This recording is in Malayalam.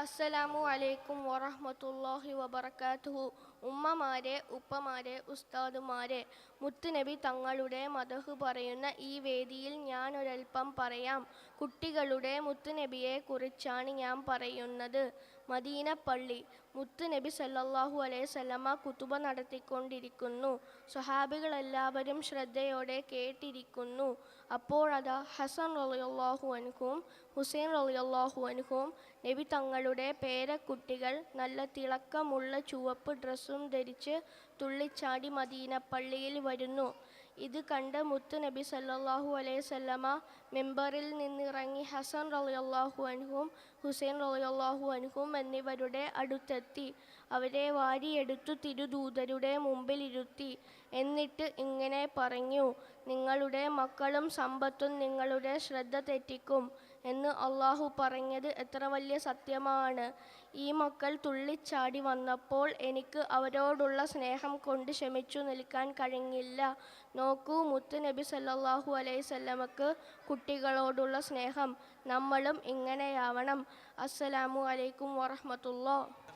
അസ്സലാമു അലൈക്കും വറഹ്മത്തുള്ളാഹി വബറകാതുഹു. ഉമ്മമാരെ ഉപ്പമാരെ ഉസ്താദുമാരെ മുത്തുനബി തങ്ങളുടെ മതഹ് പറയുന്ന ഈ വേദിയിൽ ഞാൻ ഒരൽപ്പം പറയാം. കുട്ടികളുടെ മുത്തുനബിയെ കുറിച്ചാണ് ഞാൻ പറയുന്നത്. മദീന പള്ളി മുത്തുനബി സല്ലല്ലാഹു അലൈഹി വസല്ലമ കുത്തുബ നടത്തിക്കൊണ്ടിരിക്കുന്നു. സ്വഹാബികളെല്ലാവരും ശ്രദ്ധയോടെ കേട്ടിരിക്കുന്നു. അപ്പോഴതാ ഹസൻ റളിയല്ലാഹു അൻഹും ഹുസൈൻ റളിയല്ലാഹു അൻഹും നബി തങ്ങളുടെ പേരക്കുട്ടികൾ നല്ല തിളക്കമുള്ള ചുവപ്പ് ഡ്രസ്സും ധരിച്ച് തുള്ളിച്ചാടി മദീന പള്ളിയിൽ വരുന്നു. ഇത് കണ്ട് മുത്ത് നബി സല്ലല്ലാഹു അലൈഹി വസല്ലമ മെമ്പറിൽ നിന്നിറങ്ങി ഹസൻ റളിയല്ലാഹു അൻഹും ഹുസൈൻ റളിയല്ലാഹു അൻഹും എന്നിവരുടെ അടുത്തെത്തി. അവരെ വാരിയെടുത്തു തിരുദൂതരുടെ മുമ്പിലിരുത്തി. എന്നിട്ട് ഇങ്ങനെ പറഞ്ഞു നിങ്ങളുടെ മക്കളും സമ്പത്തും നിങ്ങളുടെ ശ്രദ്ധ തെറ്റിക്കും. എന്ന് അള്ളാഹു പറഞ്ഞത് എത്ര വലിയ സത്യമാണ്. ഈ മക്കൾ തുള്ളിച്ചാടി വന്നപ്പോൾ എനിക്ക് അവരോടുള്ള സ്നേഹം കൊണ്ട് ക്ഷമിച്ചു നിൽക്കാൻ കഴിഞ്ഞില്ല. നോക്കൂ മുത്ത് നബി സല്ലാഹു അലൈഹി സ്വല്ലമക്ക് കുട്ടികളോടുള്ള സ്നേഹം. നമ്മളും ഇങ്ങനെയാവണം. അസ്സലാമു അലൈക്കും വറഹ്മത്തുള്ളാഹി